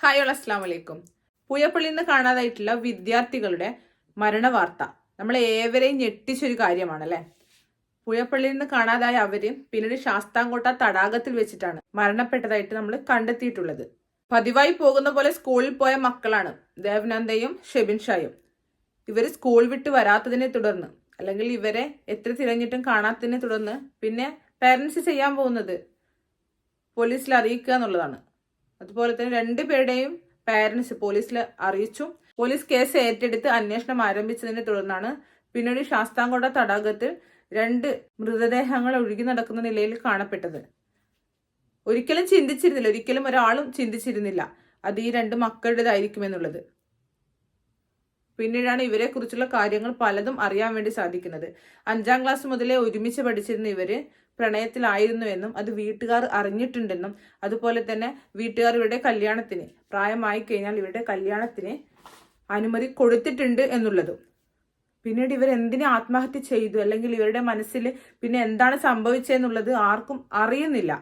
Hi all അസ്ലാം വലൈക്കും പൂയപ്പള്ളിയിൽ നിന്ന് കാണാതായിട്ടുള്ള വിദ്യാർത്ഥികളുടെ മരണവാർത്ത. നമ്മളെ ഏവരെയും ഞെട്ടിച്ചൊരു കാര്യമാണല്ലേ? പുയപ്പള്ളിയിൽ നിന്ന് കാണാതായ അവർ പിന്നീട് ശാസ്താംകോട്ട തടാകത്തിൽ വെച്ചിട്ടാണ് മരണപ്പെട്ടതായിട്ട് നമ്മൾ കണ്ടെത്തിയിട്ടുള്ളത്. പതിവായി പോകുന്ന പോലെ സ്കൂളിൽ പോയ മക്കളാണ് ദേവനന്ദയും ഷെബിൻ ഷായും. ഇവർ സ്കൂൾ വിട്ട് വരാത്തതിനെ തുടർന്ന് അല്ലെങ്കിൽ ഇവരെ എത്ര തിരഞ്ഞിട്ടും കാണാത്തതിനെ തുടർന്ന് പിന്നെ പേരൻസ് ചെയ്യാൻ പോകുന്നത് പോലീസിൽ അറിയിക്കുക എന്നുള്ളതാണ്. അതുപോലെ തന്നെ രണ്ടുപേരുടെയും പാരന്റ്സ് പോലീസിൽ അറിയിച്ചു. പോലീസ് കേസ് ഏറ്റെടുത്ത് അന്വേഷണം ആരംഭിച്ചതിനെ തുടർന്നാണ് പിന്നീട് ശാസ്താംകോട്ട തടാകത്തിൽ രണ്ട് മൃതദേഹങ്ങൾ ഒഴുകി നടക്കുന്ന നിലയിൽ കാണപ്പെട്ടത്. ഒരിക്കലും ചിന്തിച്ചിരുന്നില്ല ഒരിക്കലും ഒരാളും ചിന്തിച്ചിരുന്നില്ല അത് ഈ രണ്ട് മക്കളുടേതായിരിക്കുമെന്നുള്ളത് പിന്നീടാണ് ഇവരെ കുറിച്ചുള്ള കാര്യങ്ങൾ പലതും അറിയാൻ വേണ്ടി സാധിക്കുന്നത്. അഞ്ചാം ക്ലാസ് മുതലേ ഒരുമിച്ച് പഠിച്ചിരുന്ന ഇവർ പ്രണയത്തിലായിരുന്നുവെന്നും അത് വീട്ടുകാർ അറിഞ്ഞിട്ടുണ്ടെന്നും അതുപോലെ തന്നെ വീട്ടുകാർ ഇവരുടെ കല്യാണത്തിന് പ്രായമായി കഴിഞ്ഞാൽ ഇവരുടെ കല്യാണത്തിന് അനുമതി കൊടുത്തിട്ടുണ്ട് എന്നുള്ളതും. പിന്നീട് ഇവർ എന്തിനെ ആത്മഹത്യ ചെയ്തു? അല്ലെങ്കിൽ ഇവരുടെ മനസ്സിൽ പിന്നെ എന്താണ് സംഭവിച്ചതെന്നുള്ളത് ആർക്കും അറിയുന്നില്ല.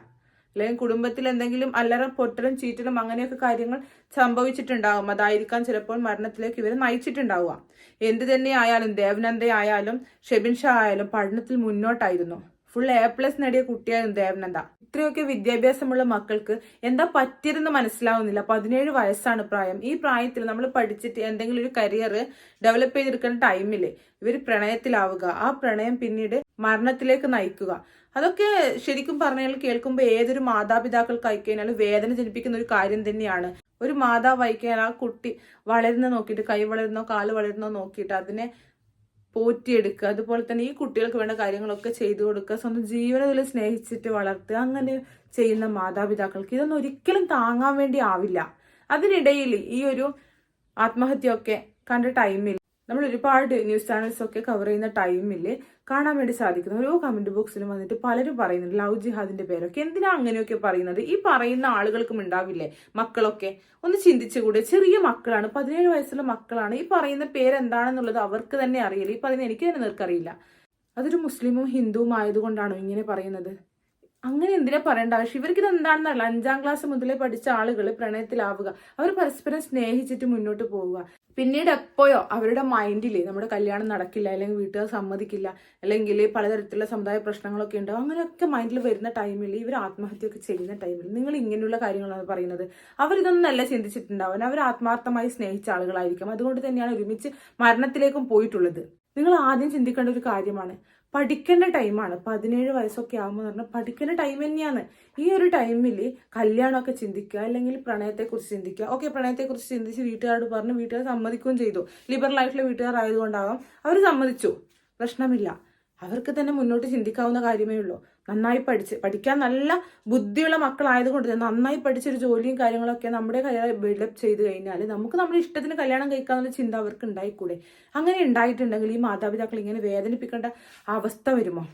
അല്ലെങ്കിൽ കുടുംബത്തിൽ എന്തെങ്കിലും അല്ലറം പൊട്ടലും ചീറ്റലും അങ്ങനെയൊക്കെ കാര്യങ്ങൾ സംഭവിച്ചിട്ടുണ്ടാകും അതായിരിക്കാം ചിലപ്പോൾ മരണത്തിലേക്ക് ഇവരെ നയിച്ചിട്ടുണ്ടാവുക. എന്ത് തന്നെ ആയാലും ദേവനന്ദ ആയാലും ഷെബിൻ ഷാ ആയാലും പഠനത്തിൽ മുന്നോട്ടായിരുന്നു. ഫുൾ എ പ്ലസ് നേടിയ കുട്ടിയായിരുന്നു ദേവനന്ദ ഇത്രയൊക്കെ വിദ്യാഭ്യാസമുള്ള മക്കൾക്ക് എന്താ പറ്റിയതെന്ന് മനസ്സിലാവുന്നില്ല. പതിനേഴ് വയസ്സാണ് പ്രായം. ഈ പ്രായത്തിൽ നമ്മൾ പഠിച്ചിട്ട് എന്തെങ്കിലും ഒരു കരിയർ ഡെവലപ്പ് ചെയ്തെടുക്കുന്ന ടൈമിൽ ഇവർ പ്രണയത്തിലാവുക. ആ പ്രണയം പിന്നീട് മരണത്തിലേക്ക് നയിക്കുക. അതൊക്കെ ശരിക്കും പറഞ്ഞാൽ കേൾക്കുമ്പോൾ ഏതൊരു മാതാപിതാക്കൾക്ക് അയക്കഴിഞ്ഞാൽ വേദന ജനിപ്പിക്കുന്ന ഒരു കാര്യം തന്നെയാണ്. ഒരു മാതാവ് അയക്കാൻ ആ കുട്ടി വളരുന്ന നോക്കിയിട്ട് കൈ വളരുന്നോ കാൽ വളരുന്നോ നോക്കിയിട്ട് അതിനെ പോറ്റിയെടുക്കുക. അതുപോലെ തന്നെ ഈ കുട്ടികൾക്ക് വേണ്ട കാര്യങ്ങളൊക്കെ ചെയ്തു കൊടുക്കുക. സ്വന്തം ജീവനത്തിൽ സ്നേഹിച്ചിട്ട് വളർത്തുക. അങ്ങനെ ചെയ്യുന്ന മാതാപിതാക്കൾക്ക് ഇതൊന്നും ഒരിക്കലും താങ്ങാൻ വേണ്ടി ആവില്ല. അതിനിടയിൽ ഈ ഒരു ആത്മഹത്യയൊക്കെ കണ്ട ടൈമിൽ നമ്മൾ ഒരുപാട് ന്യൂസ് ചാനൽസ് ഒക്കെ കവർ ചെയ്യുന്ന ടൈമിൽ കാണാൻ വേണ്ടി സാധിക്കുന്ന. ഓരോ കമന്റ് ബോക്സിലും വന്നിട്ട് പലരും പറയുന്നുണ്ട് ലവ് ജിഹാദിന്റെ പേരൊക്കെ. എന്തിനാ അങ്ങനെയൊക്കെ പറയുന്നത്? ഈ പറയുന്ന ആളുകൾക്കും ഉണ്ടാവില്ലേ മക്കളൊക്കെ? ഒന്ന് ചിന്തിച്ചുകൂടെ. ചെറിയ മക്കളാണ്. പതിനേഴ് വയസ്സുള്ള മക്കളാണ്. ഈ പറയുന്ന പേരെന്താണെന്നുള്ളത് അവർക്ക് തന്നെ അറിയില്ല. ഈ പറയുന്ന എനിക്ക് തന്നെ നിനക്കറിയില്ല അതൊരു മുസ്ലിമും ഹിന്ദുവും ആയതുകൊണ്ടാണോ ഇങ്ങനെ പറയുന്നത്? അങ്ങനെ എന്തിനാ പറയേണ്ട? ആവശ്യം ഇവർക്ക് ഇത് എന്താണെന്നല്ല അഞ്ചാം ക്ലാസ് മുതലേ പഠിച്ച ആളുകൾ പ്രണയത്തിലാവുക. അവർ പരസ്പരം സ്നേഹിച്ചിട്ട് മുന്നോട്ട് പോവുക. പിന്നീട് എപ്പോഴോ അവരുടെ മൈൻഡിൽ നമ്മുടെ കല്യാണം നടക്കില്ല അല്ലെങ്കിൽ വീട്ടുകാർ സമ്മതിക്കില്ല അല്ലെങ്കിൽ പലതരത്തിലുള്ള സമുദായ പ്രശ്നങ്ങളൊക്കെ ഉണ്ടാവും. അങ്ങനെയൊക്കെ മൈൻഡിൽ വരുന്ന ടൈമിൽ ഇവർ ആത്മഹത്യയൊക്കെ ചെയ്യുന്ന ടൈമിൽ നിങ്ങൾ ഇങ്ങനെയുള്ള കാര്യങ്ങളാണ് പറയുന്നത്. അവരിതൊന്നല്ല ചിന്തിച്ചിട്ടുണ്ടാവും അവർ ആത്മാർത്ഥമായി സ്നേഹിച്ച ആളുകളായിരിക്കും. അതുകൊണ്ട് തന്നെയാണ് ഒരുമിച്ച് മരണത്തിലേക്കും പോയിട്ടുള്ളത്. നിങ്ങൾ ആദ്യം ചിന്തിക്കേണ്ട ഒരു കാര്യമാണ്. പഠിക്കേണ്ട ടൈമാണ്. പതിനേഴ് വയസ്സൊക്കെ ആകുമ്പോൾ പറഞ്ഞാൽ പഠിക്കേണ്ട ടൈം തന്നെയാണ്. ഈ ഒരു ടൈമിൽ കല്യാണമൊക്കെ ചിന്തിക്കുക അല്ലെങ്കിൽ പ്രണയത്തെക്കുറിച്ച് ചിന്തിക്കുക. ഓക്കെ പ്രണയത്തെക്കുറിച്ച് ചിന്തിച്ച് വീട്ടുകാരോട് പറഞ്ഞ് വീട്ടുകാർ സമ്മതിക്കുകയും ചെയ്തു. ലിബറൽ ആയിട്ടുള്ള വീട്ടുകാർ ആയതുകൊണ്ടാകാം അവർ സമ്മതിച്ചു. പ്രശ്നമില്ല. അവർക്ക് തന്നെ മുന്നോട്ട് ചിന്തിക്കാവുന്ന കാര്യമേ ഉള്ളൂ. നന്നായി പഠിച്ച് പഠിക്കാൻ നല്ല ബുദ്ധിയുള്ള മക്കളായതുകൊണ്ട് തന്നെ നന്നായി പഠിച്ചൊരു ജോലിയും കാര്യങ്ങളൊക്കെ നമ്മുടെ കയ്യിൽ ബിൽഡപ്പ് ചെയ്ത് കഴിഞ്ഞാൽ നമുക്ക് നമ്മുടെ ഇഷ്ടത്തിന് കല്യാണം കഴിക്കാന്നുള്ള ചിന്ത അവർക്ക് ഉണ്ടായിക്കൂടെ? അങ്ങനെ ഉണ്ടായിട്ടുണ്ടെങ്കിൽ ഈ മാതാപിതാക്കൾ ഇങ്ങനെ വേദനിപ്പിക്കേണ്ട അവസ്ഥ വരുമോ?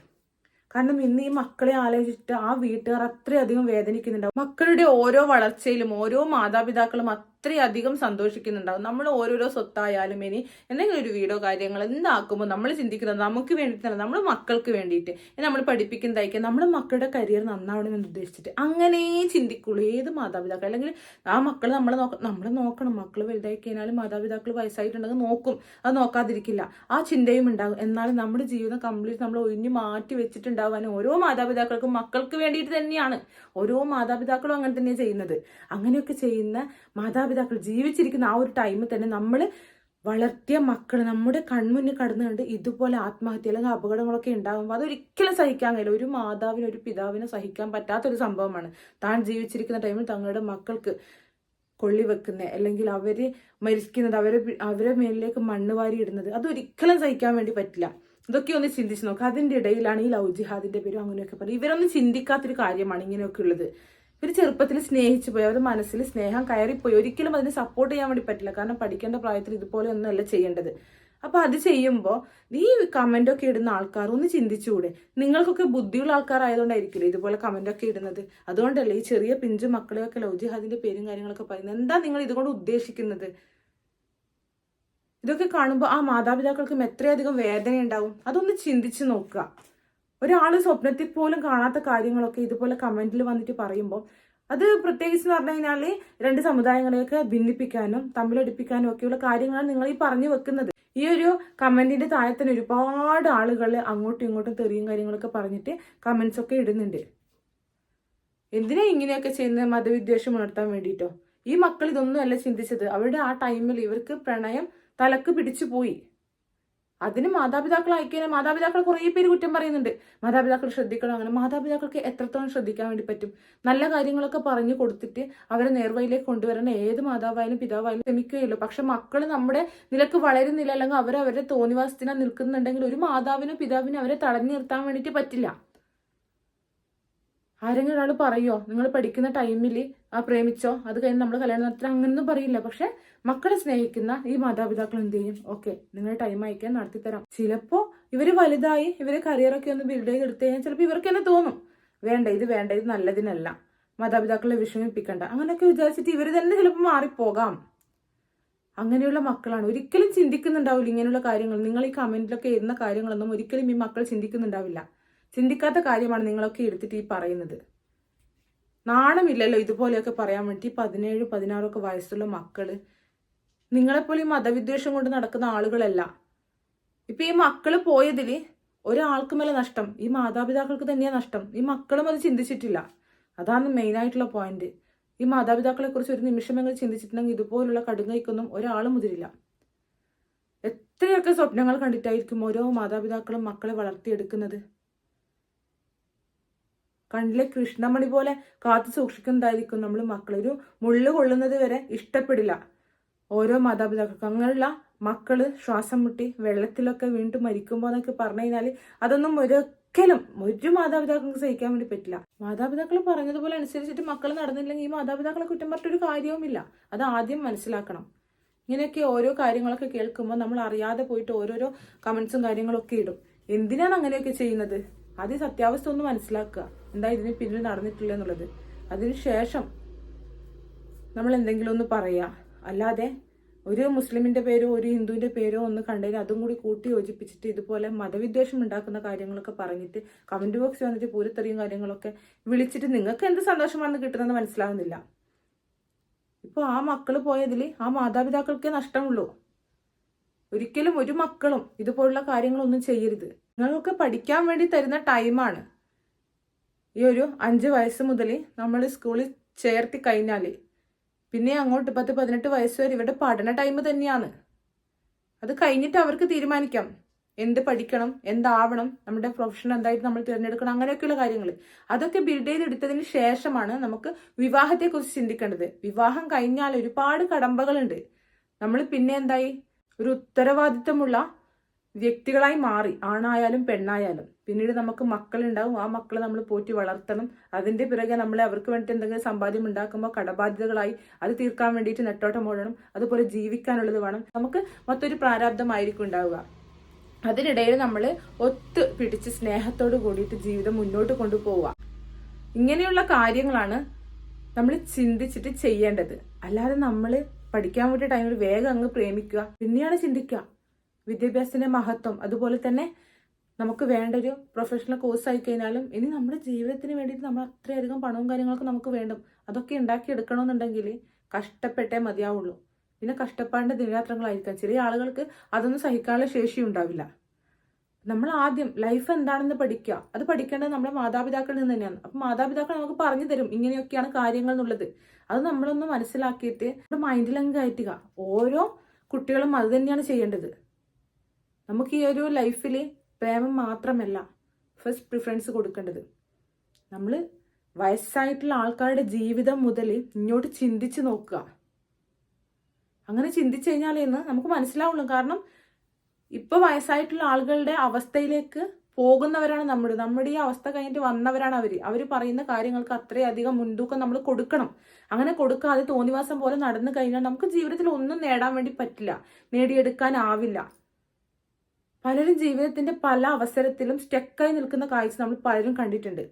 കാരണം ഇന്ന് ഈ മക്കളെ ആലോചിച്ചിട്ട് ആ വീട്ടുകാർ അത്രയധികം വേദനിക്കുന്നുണ്ടാവും. മക്കളുടെ ഓരോ വളർച്ചയിലും ഓരോ മാതാപിതാക്കളും അത്രയധികം സന്തോഷിക്കുന്നുണ്ടാവും. നമ്മൾ ഓരോരോ സ്വത്തായാലും ഇനി എന്തെങ്കിലും ഒരു വീടോ കാര്യങ്ങൾ എന്താക്കുമ്പോൾ നമ്മൾ ചിന്തിക്കുന്നത് നമുക്ക് വേണ്ടിയിട്ടല്ല നമ്മൾ മക്കൾക്ക് വേണ്ടിയിട്ട്. നമ്മൾ പഠിപ്പിക്കുന്നതായിരിക്കും നമ്മുടെ മക്കളുടെ കരിയർ നന്നാവണം എന്ന് ഉദ്ദേശിച്ചിട്ട് അങ്ങനെ ചിന്തിക്കുള്ളൂ. ഏത് മാതാപിതാക്കൾ? അല്ലെങ്കിൽ ആ മക്കൾ നമ്മൾ നോക്ക നമ്മൾ നോക്കണം. മക്കൾ വലുതായി കഴിഞ്ഞാലും മാതാപിതാക്കൾ വയസ്സായിട്ടുണ്ടെങ്കിൽ നോക്കും. അത് നോക്കാതിരിക്കില്ല. ആ ചിന്തയും ഉണ്ടാകും. എന്നാലും നമ്മുടെ ജീവിതം കംപ്ലീറ്റ് നമ്മൾ ഒഴിഞ്ഞു മാറ്റി വെച്ചിട്ടുണ്ടാവാൻ ഓരോ മാതാപിതാക്കൾക്കും മക്കൾക്ക് വേണ്ടിയിട്ട് തന്നെയാണ്. ഓരോ മാതാപിതാക്കളും അങ്ങനെ തന്നെയാണ് ചെയ്യുന്നത്. അങ്ങനെയൊക്കെ ചെയ്യുന്ന മാതാപിതാക്കൾ ജീവിച്ചിരിക്കുന്ന ആ ഒരു ടൈമിൽ തന്നെ നമ്മൾ വളർത്തിയ മക്കൾ നമ്മുടെ കൺമുന്നിൽ കടന്നു കണ്ട് ഇതുപോലെ ആത്മഹത്യ അല്ലെങ്കിൽ അപകടങ്ങളൊക്കെ ഉണ്ടാകുമ്പോൾ അതൊരിക്കലും സഹിക്കാൻ കഴിയില്ല. ഒരു മാതാവിന് ഒരു പിതാവിനെ സഹിക്കാൻ പറ്റാത്തൊരു സംഭവമാണ്. താൻ ജീവിച്ചിരിക്കുന്ന ടൈമിൽ തങ്ങളുടെ മക്കൾക്ക് കൊള്ളി വെക്കുന്നത് അല്ലെങ്കിൽ അവർ മരിക്കുന്നത് അവരെ അവരെ മേലിലേക്ക് മണ്ണ് വാരി ഇടുന്നത് അതൊരിക്കലും സഹിക്കാൻ വേണ്ടി പറ്റില്ല. ഇതൊക്കെ ഒന്ന് ചിന്തിച്ച് നോക്കുക അതിന്റെ ഇടയിലാണ് ഈ ലവ് ജിഹാദിന്റെ പേരും അങ്ങനെയൊക്കെ പറയും ഇവരൊന്നും ചിന്തിക്കാത്തൊരു കാര്യമാണ് ഇങ്ങനെയൊക്കെ ഉള്ളത്. ഇവർ ചെറുപ്പത്തിൽ സ്നേഹിച്ചു പോയി. അവരുടെ മനസ്സിൽ സ്നേഹം കയറിപ്പോയി. ഒരിക്കലും അതിനെ സപ്പോർട്ട് ചെയ്യാൻ വേണ്ടി പറ്റില്ല. കാരണം പഠിക്കേണ്ട പ്രായത്തിൽ ഇതുപോലെ ഒന്നുമല്ല ചെയ്യേണ്ടത്. അപ്പൊ അത് ചെയ്യുമ്പോൾ നീ കമന്റ് ഒക്കെ ഇടുന്ന ആൾക്കാർ ഒന്ന് ചിന്തിച്ചുകൂടെ. നിങ്ങൾക്കൊക്കെ ബുദ്ധിയുള്ള ആൾക്കാരായതുകൊണ്ടായിരിക്കില്ലേ ഇതുപോലെ കമന്റ് ഒക്കെ ഇടുന്നത്? അതുകൊണ്ടല്ലേ ഈ ചെറിയ പിഞ്ചു മക്കളെയൊക്കെ ലവ് ജിഹാദിന്റെ പേരും കാര്യങ്ങളൊക്കെ പറയുന്നത്? എന്താ നിങ്ങൾ ഇതുകൊണ്ട് ഉദ്ദേശിക്കുന്നത്? ഇതൊക്കെ കാണുമ്പോൾ ആ മാതാപിതാക്കൾക്കും എത്രയധികം വേദന ഉണ്ടാവും അതൊന്ന് ചിന്തിച്ചു നോക്കുക. ഒരാൾ സ്വപ്നത്തിൽ പോലും കാണാത്ത കാര്യങ്ങളൊക്കെ ഇതുപോലെ കമന്റിൽ വന്നിട്ട് പറയുമ്പോൾ അത് പ്രത്യേകിച്ച് എന്ന് പറഞ്ഞു കഴിഞ്ഞാൽ രണ്ട് സമുദായങ്ങളെയൊക്കെ ഭിന്നിപ്പിക്കാനും തമ്മിലടിപ്പിക്കാനും ഒക്കെയുള്ള കാര്യങ്ങളാണ് നിങ്ങൾ ഈ പറഞ്ഞു വെക്കുന്നത്. ഈ ഒരു കമന്റിന്റെ താഴെ തന്നെ ഒരുപാട് ആളുകൾ അങ്ങോട്ടും ഇങ്ങോട്ടും തെറിയും കാര്യങ്ങളൊക്കെ പറഞ്ഞിട്ട് കമന്റ്സ് ഒക്കെ ഇടുന്നുണ്ട്. എന്തിനാ ഇങ്ങനെയൊക്കെ ചെയ്യുന്നത്? മതവിദ്വേഷം ഉണർത്താൻ വേണ്ടിയിട്ടോ ഈ മക്കൾ ഇതൊന്നും അല്ല ചിന്തിച്ചത്. അവരുടെ ആ ടൈമിൽ ഇവർക്ക് പ്രണയം തലക്ക് പിടിച്ചു പോയി. അതിന് മാതാപിതാക്കൾ അയക്കാൻ മാതാപിതാക്കൾ കുറേ പേര് കുറ്റം പറയുന്നുണ്ട്. മാതാപിതാക്കൾ ശ്രദ്ധിക്കണം. അങ്ങനെ മാതാപിതാക്കൾക്ക് എത്രത്തോളം ശ്രദ്ധിക്കാൻ വേണ്ടി പറ്റും? നല്ല കാര്യങ്ങളൊക്കെ പറഞ്ഞു കൊടുത്തിട്ട് അവരെ നേർവഴിയിലേക്ക് കൊണ്ടുവരാൻ ഏത് മാതാവായാലും പിതാവായാലും ശ്രമിക്കുകയുള്ളൂ പക്ഷെ മക്കൾ നമ്മുടെ നിലയ്ക്ക് വളരുന്നില്ല. അല്ലെങ്കിൽ അവർ അവരുടെ തോന്നിവാസത്തിനാ നിൽക്കുന്നുണ്ടെങ്കിൽ ഒരു മാതാവിനോ പിതാവിനോ അവരെ തടഞ്ഞു നിർത്താൻ വേണ്ടിയിട്ട് പറ്റില്ല. ആരെങ്കിലും ഒരാൾ പറയോ നിങ്ങൾ പഠിക്കുന്ന ടൈമിൽ ആ പ്രേമിച്ചോ അത് കഴിഞ്ഞ് നമ്മൾ കല്യാണം നടത്തി അങ്ങനൊന്നും പറയില്ല. പക്ഷെ മക്കളെ സ്നേഹിക്കുന്ന ഈ മാതാപിതാക്കൾ എന്ത് ചെയ്യും? ഓക്കെ നിങ്ങൾ ടൈം അയക്കാൻ നടത്തിത്തരാം. ചിലപ്പോ ഇവർ വലുതായി ഇവർ കരിയറൊക്കെ ഒന്ന് ബിൽഡ് ചെയ്ത് എടുത്തു കഴിഞ്ഞാൽ ചിലപ്പോൾ ഇവർക്ക് തന്നെ തോന്നും വേണ്ട ഇത് വേണ്ട ഇത് നല്ലതിനല്ല മാതാപിതാക്കളെ വിഷമിപ്പിക്കണ്ട. അങ്ങനെയൊക്കെ വിചാരിച്ചിട്ട് ഇവർ തന്നെ ചിലപ്പോൾ മാറിപ്പോകാം. അങ്ങനെയുള്ള മക്കളാണ്. ഒരിക്കലും ചിന്തിക്കുന്നുണ്ടാവില്ല ഇങ്ങനെയുള്ള കാര്യങ്ങൾ. നിങ്ങൾ ഈ കമന്റിലൊക്കെ എഴുതുന്ന കാര്യങ്ങളൊന്നും ഒരിക്കലും ഈ മക്കൾ ചിന്തിക്കുന്നുണ്ടാവില്ല. ചിന്തിക്കാത്ത കാര്യമാണ് നിങ്ങളൊക്കെ എടുത്തിട്ട് ഈ പറയുന്നത്. നാണമില്ലല്ലോ ഇതുപോലെയൊക്കെ പറയാൻ വേണ്ടി പതിനേഴ് പതിനാറൊക്കെ വയസ്സുള്ള മക്കൾ. നിങ്ങളെപ്പോലെ ഈ മതവിദ്വേഷം കൊണ്ട് നടക്കുന്ന ആളുകളല്ല. ഇപ്പൊ ഈ മക്കൾ പോയതിൽ ഒരാൾക്ക് മേലെ നഷ്ടം ഈ മാതാപിതാക്കൾക്ക് തന്നെയാ നഷ്ടം. ഈ മക്കളും അത് ചിന്തിച്ചിട്ടില്ല. അതാണ് മെയിൻ ആയിട്ടുള്ള പോയിന്റ്. ഈ മാതാപിതാക്കളെ കുറിച്ച് ഒരു നിമിഷമെങ്കിലും ചിന്തിച്ചിട്ടുണ്ടെങ്കിൽ ഇതുപോലുള്ള കടുങ്കൈക്കൊന്നും ഒരാളും മുതിരില്ല. എത്രയൊക്കെ സ്വപ്നങ്ങൾ കണ്ടിട്ടായിരിക്കും ഓരോ മാതാപിതാക്കളും മക്കളെ വളർത്തിയെടുക്കുന്നത്? കണ്ണിലെ കൃഷ്ണമണി പോലെ കാത്തു സൂക്ഷിക്കുന്നതായിരിക്കും നമ്മൾ മക്കളെ. ഒരു മുള്ളു കൊള്ളുന്നത് വരെ ഇഷ്ടപ്പെടില്ല. ഓരോ മാതാപിതാക്കൾക്കും അങ്ങനെയുള്ള മക്കൾ ശ്വാസം മുട്ടി വെള്ളത്തിലൊക്കെ വീണ്ടും മരിക്കുമ്പോൾ എന്നൊക്കെ പറഞ്ഞു കഴിഞ്ഞാൽ അതൊന്നും ഒരിക്കലും ഒരു മാതാപിതാക്കൾക്ക് സഹിക്കാൻ വേണ്ടി പറ്റില്ല. മാതാപിതാക്കൾ പറഞ്ഞതുപോലെ അനുസരിച്ചിട്ട് മക്കൾ നടന്നില്ലെങ്കിൽ ഈ മാതാപിതാക്കളെ കുറ്റം പറഞ്ഞിട്ടൊരു കാര്യവുമില്ല അത് ആദ്യം മനസ്സിലാക്കണം. ഇങ്ങനെയൊക്കെ ഓരോ കാര്യങ്ങളൊക്കെ കേൾക്കുമ്പോൾ നമ്മൾ അറിയാതെ പോയിട്ട് ഓരോരോ കമന്റ്സും കാര്യങ്ങളൊക്കെ ഇടും. എന്തിനാണ് അങ്ങനെയൊക്കെ ചെയ്യുന്നത്? ആദ്യം സത്യാവസ്ഥ ഒന്ന് മനസ്സിലാക്കുക. എന്താ ഇതിന് പിന്നിൽ നടന്നിട്ടില്ല എന്നുള്ളത്. അതിനുശേഷം നമ്മൾ എന്തെങ്കിലും ഒന്ന് പറയുക അല്ലാതെ ഒരു മുസ്ലിമിന്റെ പേരോ ഒരു ഹിന്ദുവിന്റെ പേരോ ഒന്ന് കണ്ടതിന് അതും കൂടി കൂട്ടി യോജിപ്പിച്ചിട്ട് ഇതുപോലെ മതവിദ്വേഷം ഉണ്ടാക്കുന്ന കാര്യങ്ങളൊക്കെ പറഞ്ഞിട്ട് കമന്റ് ബോക്സ് വന്നിട്ട് പൂരത്തെറിയും കാര്യങ്ങളൊക്കെ വിളിച്ചിട്ട് നിങ്ങൾക്ക് എന്ത് സന്തോഷമാണെന്ന് കിട്ടുന്നത് മനസ്സിലാവുന്നില്ല. ഇപ്പോൾ ആ മക്കൾ പോയതിൽ ആ മാതാപിതാക്കൾക്കേ നഷ്ടമുള്ളൂ. ഒരിക്കലും ഒരു മക്കളും ഇതുപോലുള്ള കാര്യങ്ങളൊന്നും ചെയ്യരുത്. നിങ്ങളൊക്കെ പഠിക്കാൻ വേണ്ടി തരുന്ന ടൈമാണ് ഈ ഒരു അഞ്ച് വയസ്സ് മുതൽ നമ്മൾ സ്കൂളിൽ ചേർത്തി കഴിഞ്ഞാൽ പിന്നെ അങ്ങോട്ട് പത്ത് പതിനെട്ട് വയസ്സ് വരെ ഇവരുടെ പഠന ടൈം തന്നെയാണ്. അത് കഴിഞ്ഞിട്ട് അവർക്ക് തീരുമാനിക്കാം. എന്ത് പഠിക്കണം എന്താവണം നമ്മുടെ പ്രൊഫഷൻ എന്തായിട്ട് നമ്മൾ തിരഞ്ഞെടുക്കണം അങ്ങനെയൊക്കെയുള്ള കാര്യങ്ങൾ. അതൊക്കെ ബിൽഡ് ചെയ്തെടുത്തതിന് ശേഷമാണ് നമുക്ക് വിവാഹത്തെക്കുറിച്ച് ചിന്തിക്കേണ്ടത്. വിവാഹം കഴിഞ്ഞാൽ ഒരുപാട് കടമ്പകളുണ്ട്. നമ്മൾ പിന്നെ എന്തായി? ഒരു ഉത്തരവാദിത്തമുള്ള വ്യക്തികളായി മാറി ആണായാലും പെണ്ണായാലും. പിന്നീട് നമുക്ക് മക്കളുണ്ടാവും. ആ മക്കളെ നമ്മൾ പോറ്റി വളർത്തണം. അതിന്റെ പിറകെ നമ്മൾ അവർക്ക് വേണ്ടി എന്തെങ്കിലും സമ്പാദ്യം ഉണ്ടാക്കുമ്പോൾ കടബാധ്യതകളായി അത് തീർക്കാൻ വേണ്ടിയിട്ട് നെട്ടോട്ടം ഓടണം. അതുപോലെ ജീവിക്കാനുള്ളത് വേണം. നമുക്ക് മറ്റൊരു പ്രാരാബ്ദമായിരിക്കും ഉണ്ടാവുക. അതിനിടയിൽ നമ്മൾ ഒത്ത് പിടിച്ച് സ്നേഹത്തോട് കൂടിയിട്ട് ജീവിതം മുന്നോട്ട് കൊണ്ടുപോവുക. ഇങ്ങനെയുള്ള കാര്യങ്ങളാണ് നമ്മൾ ചിന്തിച്ചിട്ട് ചെയ്യേണ്ടത്. അല്ലാതെ നമ്മൾ പഠിക്കാൻ വേണ്ടി ടൈമിൽ വേഗം അങ്ങ് പ്രേമിക്കുക. പിന്നെയാണ് ചിന്തിക്കുക. വിദ്യാഭ്യാസത്തിന്റെ മഹത്വം. അതുപോലെ തന്നെ നമുക്ക് വേണ്ട ഒരു പ്രൊഫഷണൽ കോഴ്സ് ആയി കഴിഞ്ഞാലും ഇനി നമ്മുടെ ജീവിതത്തിന് വേണ്ടിയിട്ട് നമ്മൾ അത്രയധികം പണവും കാര്യങ്ങളൊക്കെ നമുക്ക് വേണ്ടും. അതൊക്കെ ഉണ്ടാക്കി എടുക്കണമെന്നുണ്ടെങ്കിൽ കഷ്ടപ്പെട്ടേ മതിയാവുള്ളൂ. പിന്നെ കഷ്ടപ്പാടിന്റെ ദിനരാത്രങ്ങളായിരിക്കാം. ചെറിയ ആളുകൾക്ക് അതൊന്നും സഹിക്കാനുള്ള ശേഷി ഉണ്ടാവില്ല. നമ്മൾ ആദ്യം ലൈഫ് എന്താണെന്ന് പഠിക്കുക. അത് പഠിക്കേണ്ടത് നമ്മുടെ മാതാപിതാക്കളിൽ നിന്ന് തന്നെയാണ്. അപ്പൊ മാതാപിതാക്കൾ നമുക്ക് പറഞ്ഞു തരും ഇങ്ങനെയൊക്കെയാണ് കാര്യങ്ങൾ എന്നുള്ളത്. അത് നമ്മളൊന്ന് മനസ്സിലാക്കിയിട്ട് നമ്മുടെ മൈൻഡിലങ്ങ് കയറ്റുക. ഓരോ കുട്ടികളും അത് തന്നെയാണ് ചെയ്യേണ്ടത്. നമുക്ക് ഈ ഒരു ലൈഫിൽ പ്രേമം മാത്രമല്ല ഫസ്റ്റ് പ്രിഫറൻസ് കൊടുക്കേണ്ടത്. നമ്മൾ വയസ്സായിട്ടുള്ള ആൾക്കാരുടെ ജീവിതം മുതൽ ഇങ്ങോട്ട് ചിന്തിച്ച് നോക്കുക. അങ്ങനെ ചിന്തിച്ചു കഴിഞ്ഞാൽ കഴിഞ്ഞാലേന്ന് നമുക്ക് മനസ്സിലാവുള്ളൂ. കാരണം ഇപ്പൊ വയസ്സായിട്ടുള്ള ആളുകളുടെ അവസ്ഥയിലേക്ക് പോകുന്നവരാണ് നമ്മൾ നമ്മുടെ ഈ അവസ്ഥ കഴിഞ്ഞിട്ട് വന്നവരാണ് അവർ അവർ പറയുന്ന കാര്യങ്ങൾക്ക് അത്രയധികം മുൻതൂക്കം നമ്മൾ കൊടുക്കണം. അങ്ങനെ കൊടുക്കാതെ തോന്നിവാസം പോലെ നടന്നു കഴിഞ്ഞാൽ നമുക്ക് ജീവിതത്തിൽ ഒന്നും നേടാൻ വേണ്ടി പറ്റില്ല. നേടിയെടുക്കാനാവില്ല പലരും ജീവിതത്തിന്റെ പല അവസരത്തിലും സ്റ്റെക്കായി നിൽക്കുന്ന കാഴ്ച നമ്മൾ പലരും കണ്ടിട്ടുണ്ട്.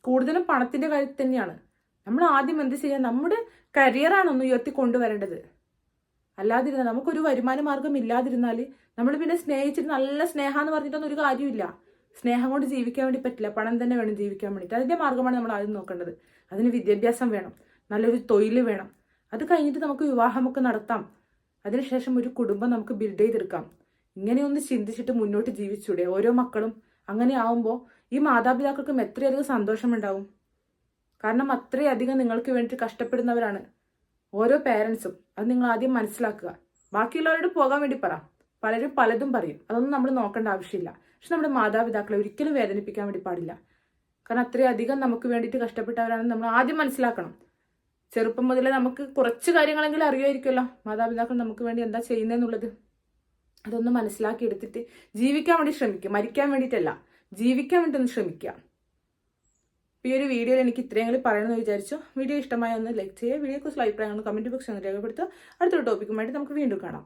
കൂടുതലും പണത്തിന്റെ കാര്യത്തിൽ തന്നെയാണ്. നമ്മൾ ആദ്യം എന്ത് ചെയ്യാൻ നമ്മുടെ കരിയറാണ് ഒന്ന് ഉയർത്തി കൊണ്ടുവരേണ്ടത്. അല്ലാതിരുന്നാൽ നമുക്കൊരു വരുമാന മാർഗം ഇല്ലാതിരുന്നാൽ നമ്മൾ പിന്നെ സ്നേഹിച്ചിട്ട് നല്ല സ്നേഹം എന്ന് പറഞ്ഞിട്ടൊന്നും ഒരു കാര്യമില്ല സ്നേഹം കൊണ്ട് ജീവിക്കാൻ വേണ്ടി പറ്റില്ല. പണം തന്നെ വേണം ജീവിക്കാൻ വേണ്ടിയിട്ട്. അതിന്റെ മാർഗമാണ് നമ്മൾ ആദ്യം നോക്കേണ്ടത്. അതിന് വിദ്യാഭ്യാസം വേണം. നല്ലൊരു തൊഴിൽ വേണം. അത് കഴിഞ്ഞിട്ട് നമുക്ക് വിവാഹമൊക്കെ നടത്താം. അതിനുശേഷം ഒരു കുടുംബം നമുക്ക് ബിൽഡ് ചെയ്തെടുക്കാം. ഇങ്ങനെ ഒന്ന് ചിന്തിച്ചിട്ട് മുന്നോട്ട് ജീവിച്ചൂടെ? ഓരോ മക്കളും അങ്ങനെ ആവുമ്പോൾ ഈ മാതാപിതാക്കൾക്കും എത്രയധികം സന്തോഷമുണ്ടാവും? കാരണം അത്രയധികം നിങ്ങൾക്ക് വേണ്ടി കഷ്ടപ്പെടുന്നവരാണ് ഓരോ പേരൻസും അത് നിങ്ങൾ ആദ്യം മനസ്സിലാക്കുക. ബാക്കിയുള്ളവരോട് പോകാൻ വേണ്ടി പറ. പലരും പലതും പറയും. അതൊന്നും നമ്മൾ നോക്കേണ്ട ആവശ്യമില്ല. പക്ഷെ നമ്മുടെ മാതാപിതാക്കളെ ഒരിക്കലും വേദനിപ്പിക്കാൻ വേണ്ടി പാടില്ല. കാരണം അത്രയധികം നമുക്ക് വേണ്ടിയിട്ട് കഷ്ടപ്പെട്ടവരാണെന്ന് നമ്മൾ ആദ്യം മനസ്സിലാക്കണം. ചെറുപ്പം മുതലേ നമുക്ക് കുറച്ച് കാര്യങ്ങളെങ്കിലും അറിയുമായിരിക്കുമല്ലോ. മാതാപിതാക്കൾ നമുക്ക് വേണ്ടി എന്താ ചെയ്യുന്നതെന്നുള്ളത്. അതൊന്ന് മനസ്സിലാക്കി എടുത്തിട്ട് ജീവിക്കാൻ വേണ്ടി ശ്രമിക്കുക. മരിക്കാൻ വേണ്ടിയിട്ടല്ല. ജീവിക്കാൻ വേണ്ടി ഒന്ന് ശ്രമിക്കുക. ഈ ഒരു വീഡിയോയിൽ എനിക്ക് ഇത്രയും കൂടി പറയണമെന്ന് വിചാരിച്ചു. വീഡിയോ ഇഷ്ടമായ ഒന്ന് ലൈക്ക് ചെയ്യുക വീഡിയോയെക്കുറിച്ചുള്ള അഭിപ്രായങ്ങൾ കമന്റ് ബോക്സിൽ ഒന്ന് രേഖപ്പെടുത്തുക. അടുത്തൊരു ടോപ്പിക്കുമായിട്ട് നമുക്ക് വീണ്ടും കാണാം.